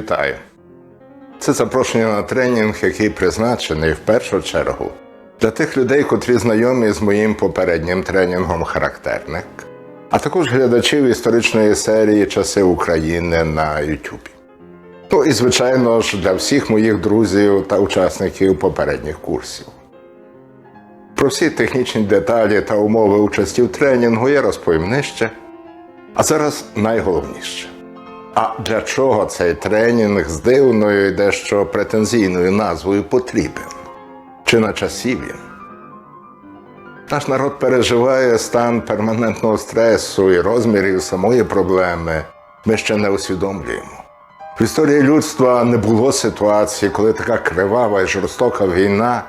Вітаю! Це запрошення на тренінг, який призначений в першу чергу для тих людей, котрі знайомі з моїм попереднім тренінгом характерник, а також глядачів історичної серії Часи України на Ютубі. Ну і, звичайно ж, для всіх моїх друзів та учасників попередніх курсів. Про всі технічні деталі та умови участі в тренінгу я розповім нижче. А зараз найголовніше. А для чого цей тренінг з дивною і дещо претензійною назвою потрібен? Чи на часі він? Наш народ переживає стан перманентного стресу і розмірів самої проблеми ми ще не усвідомлюємо. В історії людства не було ситуації, коли така кривава і жорстока війна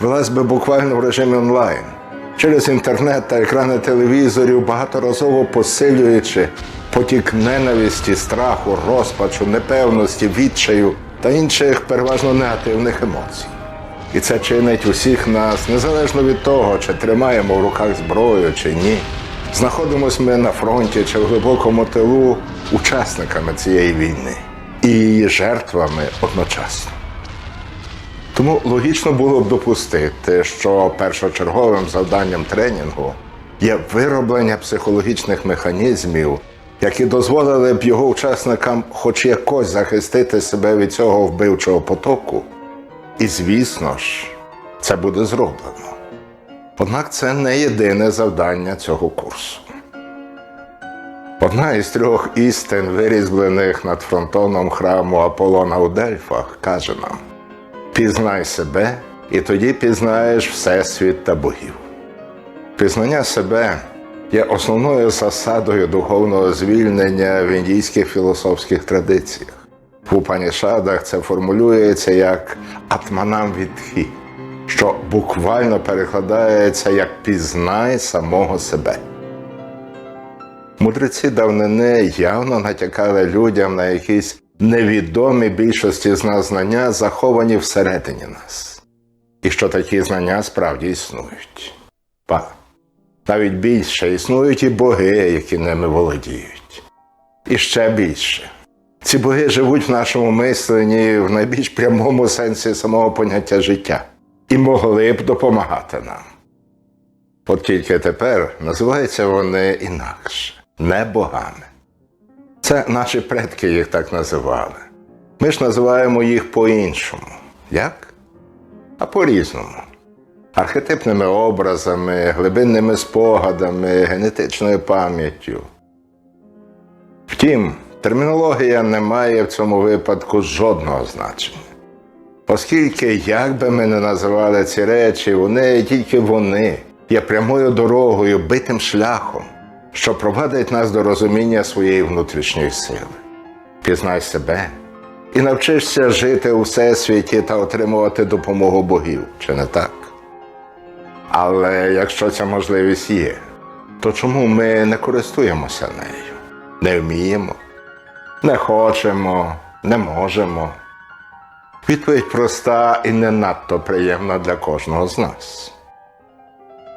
велась би буквально в режимі онлайн через інтернет та екрани телевізорів, багаторазово посилюючи потік ненависті, страху, розпачу, непевності, відчаю та інших переважно негативних емоцій. І це чинить усіх нас, незалежно від того, чи тримаємо в руках зброю чи ні. Знаходимось ми на фронті чи в глибокому тилу учасниками цієї війни і її жертвами одночасно. Тому логічно було б допустити, що першочерговим завданням тренінгу є вироблення психологічних механізмів, які дозволили б його учасникам хоч якось захистити себе від цього вбивчого потоку. І звісно ж, це буде зроблено. Однак це не єдине завдання цього курсу. Одна із трьох істин, вирізблених над фронтоном храму Аполлона у Дельфах, каже нам: пізнай себе, і тоді пізнаєш Всесвіт та богів. Пізнання себе є основною засадою духовного звільнення в індійських філософських традиціях. В Упанішадах це формулюється як атманам відхі, що буквально перекладається як пізнай самого себе. Мудреці давнини явно натякали людям на якісь невідомі більшості з нас знання, заховані всередині нас. І що такі знання справді існують. Па. Навіть більше існують і боги, які ними володіють. І ще більше. Ці боги живуть в нашому мисленні в найбільш прямому сенсі самого поняття життя і могли б допомагати нам. От тільки тепер називаються вони інакше, не богами. Це наші предки їх так називали. Ми ж називаємо їх по-іншому. Як? А по-різному. Архетипними образами, глибинними спогадами, генетичною пам'яттю. Втім, термінологія не має в цьому випадку жодного значення. Оскільки, як би ми не називали ці речі, вони тільки вони є прямою дорогою, битим шляхом, що провадить нас до розуміння своєї внутрішньої сили. Пізнай себе і навчишся жити у всесвіті та отримувати допомогу богів, чи не так? Але якщо ця можливість є, то чому ми не користуємося нею? Не вміємо, не хочемо, не можемо. Відповідь проста і не надто приємна для кожного з нас.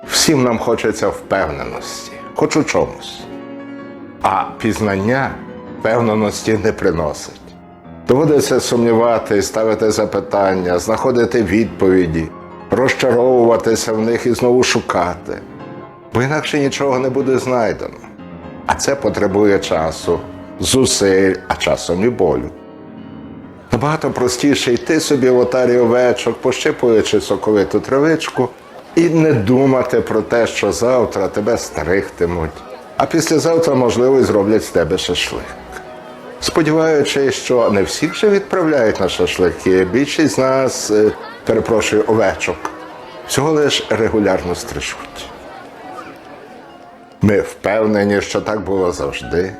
Всім нам хочеться впевненості, хоч у чомусь. А пізнання впевненості не приносить. Доводиться сумнівати, ставити запитання, знаходити відповіді, розчаровуватися в них і знову шукати. Бо інакше нічого не буде знайдено. А це потребує часу, зусиль, а часом і болю. Набагато простіше йти собі в отарі овечок, пощипуючи соковиту травичку, і не думати про те, що завтра тебе стригтимуть, а післязавтра, можливо, і зроблять з тебе шашлик. Сподіваючись, що не всіх же відправляють на шашлики, більшість з нас, е, перепрошую, овечок, всього лиш регулярно стрижуть. Ми впевнені, що так було завжди,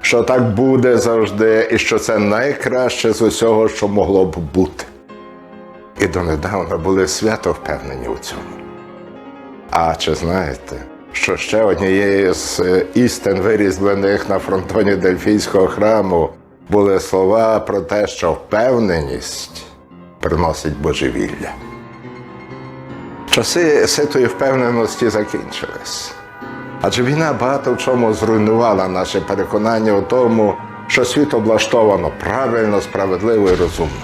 що так буде завжди, і що це найкраще з усього, що могло б бути. І донедавна були свято впевнені у цьому. А чи знаєте, що ще однією з е, істин, вирізблених на фронтоні Дельфійського храму, були слова про те, що впевненість приносить божевілля. Часи ситої впевненості закінчились. Адже війна багато в чому зруйнувала наше переконання у тому, що світ облаштовано правильно, справедливо і розумно.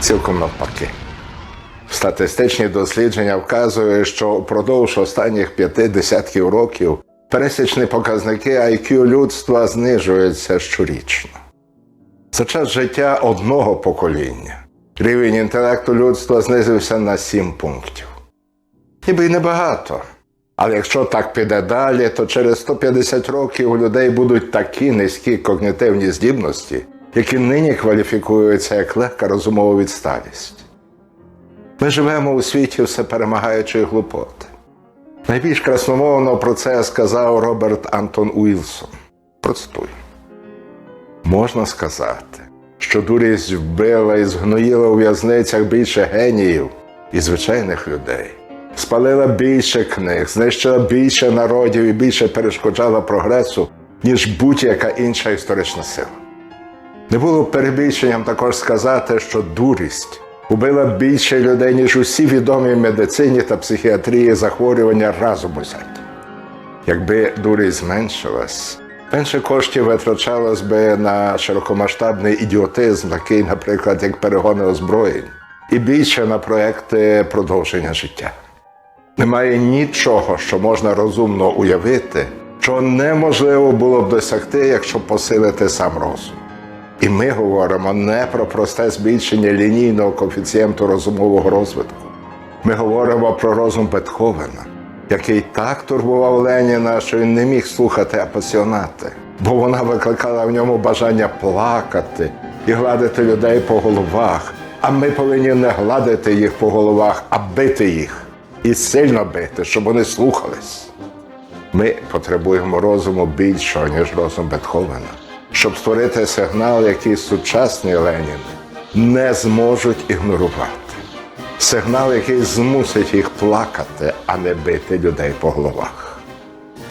Цілком навпаки. Статистичні дослідження вказують, що впродовж останніх п'яти десятків років пересічні показники IQ людства знижуються щорічно. За час життя одного покоління рівень інтелекту людства знизився на 7 пунктів. Ніби й небагато. Але якщо так піде далі, то через 150 років у людей будуть такі низькі когнітивні здібності, які нині кваліфікуються як легка розумова відсталість. Ми живемо у світі все перемагаючої глупоти. Найбільш красномовно про це сказав Роберт Антон Уілсон. Процитую. Можна сказати, що дурість вбила і згноїла у в'язницях більше геніїв і звичайних людей, спалила більше книг, знищила більше народів і більше перешкоджала прогресу, ніж будь-яка інша історична сила. Не було перебільшенням також сказати, що дурість убила більше людей, ніж усі відомі медицині та психіатрії захворювання разом узяті. Якби дурість зменшилась, менше коштів витрачалось би на широкомасштабний ідіотизм, такий, наприклад, як перегони озброєнь, і більше на проекти продовження життя. Немає нічого, що можна розумно уявити, що неможливо було б досягти, якщо посилити сам розум. І ми говоримо не про просте збільшення лінійного коефіцієнту розумового розвитку. Ми говоримо про розум Бетховена, який так турбував Леніна, що він не міг слухати апасіонати, бо вона викликала в ньому бажання плакати і гладити людей по головах. А ми повинні не гладити їх по головах, а бити їх і сильно бити, щоб вони слухались. Ми потребуємо розуму більшого, ніж розум Бетховена, щоб створити сигнал, який сучасні Леніни не зможуть ігнорувати. Сигнал, який змусить їх плакати, а не бити людей по головах.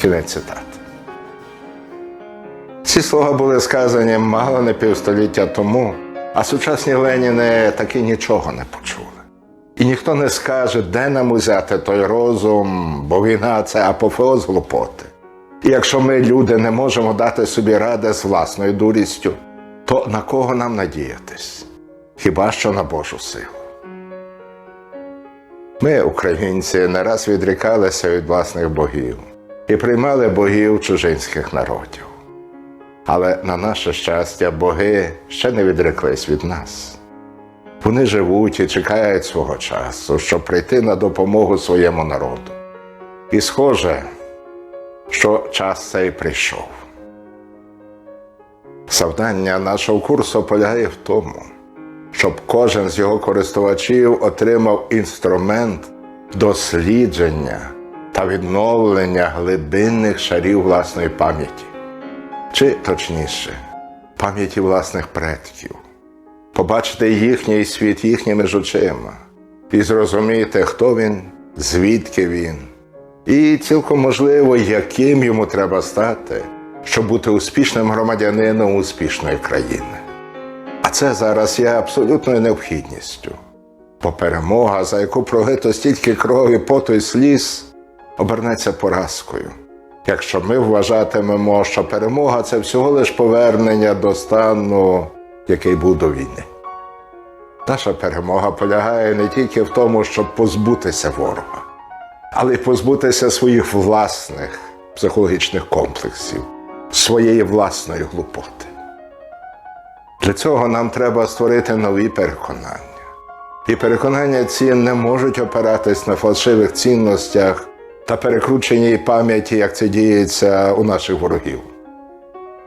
Кінець цитати. Ці слова були сказані мало не півстоліття тому, а сучасні Леніни таки нічого не почули. І ніхто не скаже, де нам узяти той розум, бо війна це апофеоз глупоти. Якщо ми, люди, не можемо дати собі ради з власною дурістю, то на кого нам надіятись? Хіба що на Божу силу? Ми, українці, не раз відрікалися від власних богів і приймали богів чужинських народів. Але на наше щастя, боги ще не відреклись від нас. Вони живуть і чекають свого часу, щоб прийти на допомогу своєму народу. І схоже, що час цей прийшов. Завдання нашого курсу полягає в тому, щоб кожен з його користувачів отримав інструмент дослідження та відновлення глибинних шарів власної пам'яті, чи точніше, пам'яті власних предків, побачити їхній світ їхніми ж очима і зрозуміти, хто він, звідки він, і цілком можливо, яким йому треба стати, щоб бути успішним громадянином успішної країни. А це зараз є абсолютною необхідністю. Бо перемога, за яку пролито стільки крові, поту і сліз, обернеться поразкою. Якщо ми вважатимемо, що перемога це всього лиш повернення до стану, який був до війни. Наша перемога полягає не тільки в тому, щоб позбутися ворога, але й позбутися своїх власних психологічних комплексів, своєї власної глупоти. Для цього нам треба створити нові переконання. І переконання ці не можуть опиратись на фальшивих цінностях та перекрученій пам'яті, як це діється у наших ворогів.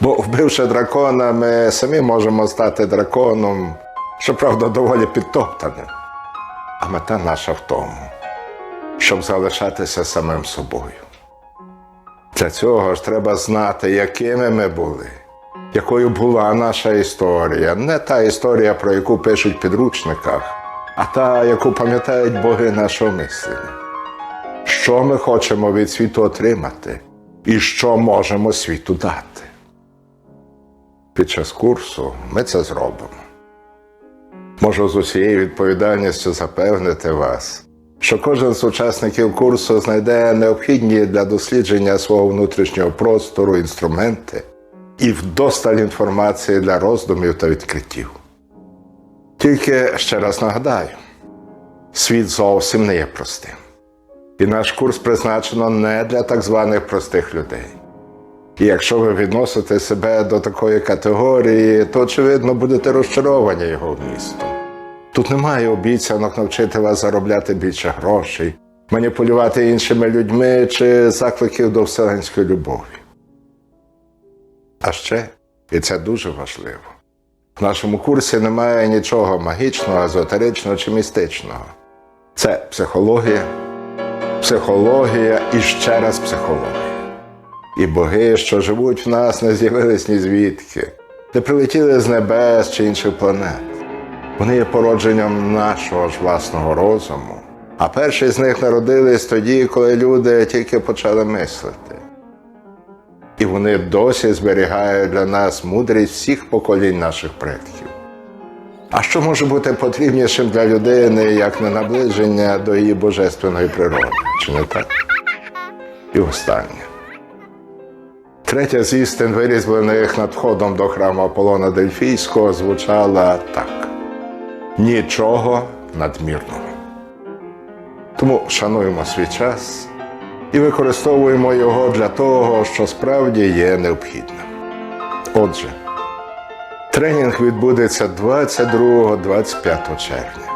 Бо, вбивши дракона, ми самі можемо стати драконом, щоправда, доволі підтоптаним. А мета наша в тому, щоб залишатися самим собою. Для цього ж треба знати, якими ми були, якою була наша історія, не та історія, про яку пишуть в підручниках, а та, яку пам'ятають боги нашого мислення. Що ми хочемо від світу отримати і що можемо світу дати. Під час курсу ми це зробимо. Можу з усією відповідальністю запевнити вас, що кожен з учасників курсу знайде необхідні для дослідження свого внутрішнього простору інструменти і вдосталь інформації для роздумів та відкриттів. Тільки ще раз нагадаю: світ зовсім не є простим. І наш курс призначено не для так званих простих людей. І якщо ви відносите себе до такої категорії, то очевидно будете розчаровані його вмістом. Тут немає обіцянок навчити вас заробляти більше грошей, маніпулювати іншими людьми чи закликів до вселенської любові. А ще, і це дуже важливо, в нашому курсі немає нічого магічного, езотеричного чи містичного. Це психологія, психологія і ще раз психологія. І боги, що живуть в нас, не з'явились ні звідки, не прилетіли з небес чи інших планет. Вони є породженням нашого ж власного розуму. А перші з них народились тоді, коли люди тільки почали мислити. І вони досі зберігають для нас мудрість всіх поколінь наших предків. А що може бути потрібнішим для людини, як не наближення до її божественної природи? Чи не так? І останнє. Третя з істин, вирізблених над входом до храму Аполлона Дельфійського, звучала так: нічого надмірного. Тому шануємо свій час і використовуємо його для того, що справді є необхідним. Отже, тренінг відбудеться 22-25 червня.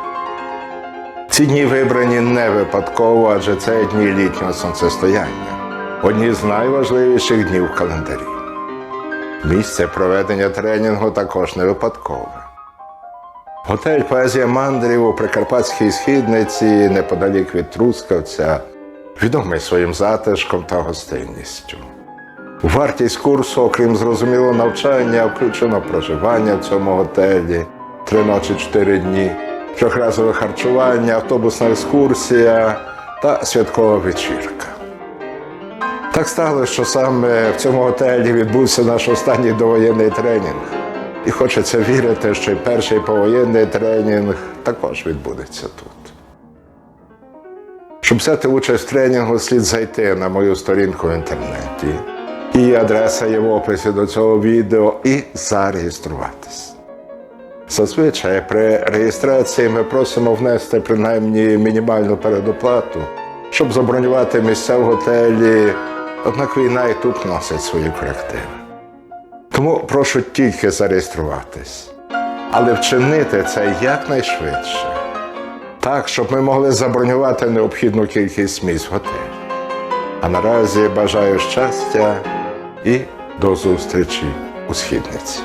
Ці дні вибрані не випадково, адже це дні літнього сонцестояння, одні з найважливіших днів в календарі. Місце проведення тренінгу також не випадкове. Готель Поезія мандрів у Прикарпатській східниці неподалік від Трускавця, відомий своїм затишком та гостинністю. Вартість курсу, окрім зрозумілого навчання, включено проживання в цьому готелі три ночі чотири дні, трьохразове харчування, автобусна екскурсія та святкова вечірка. Так сталося, що саме в цьому готелі відбувся наш останній довоєнний тренінг. І хочеться вірити, що перший повоєнний тренінг також відбудеться тут. Щоб взяти участь в тренінгу, слід зайти на мою сторінку в інтернеті. Її адреса є в описі до цього відео і зареєструватись. Зазвичай при реєстрації ми просимо внести принаймні мінімальну передоплату, щоб забронювати місця в готелі, однак війна і тут носить свої корективи. Тому прошу тільки зареєструватись, але вчинити це якнайшвидше, так, щоб ми могли забронювати необхідну кількість місць в готелі. А наразі бажаю щастя і до зустрічі у східниці.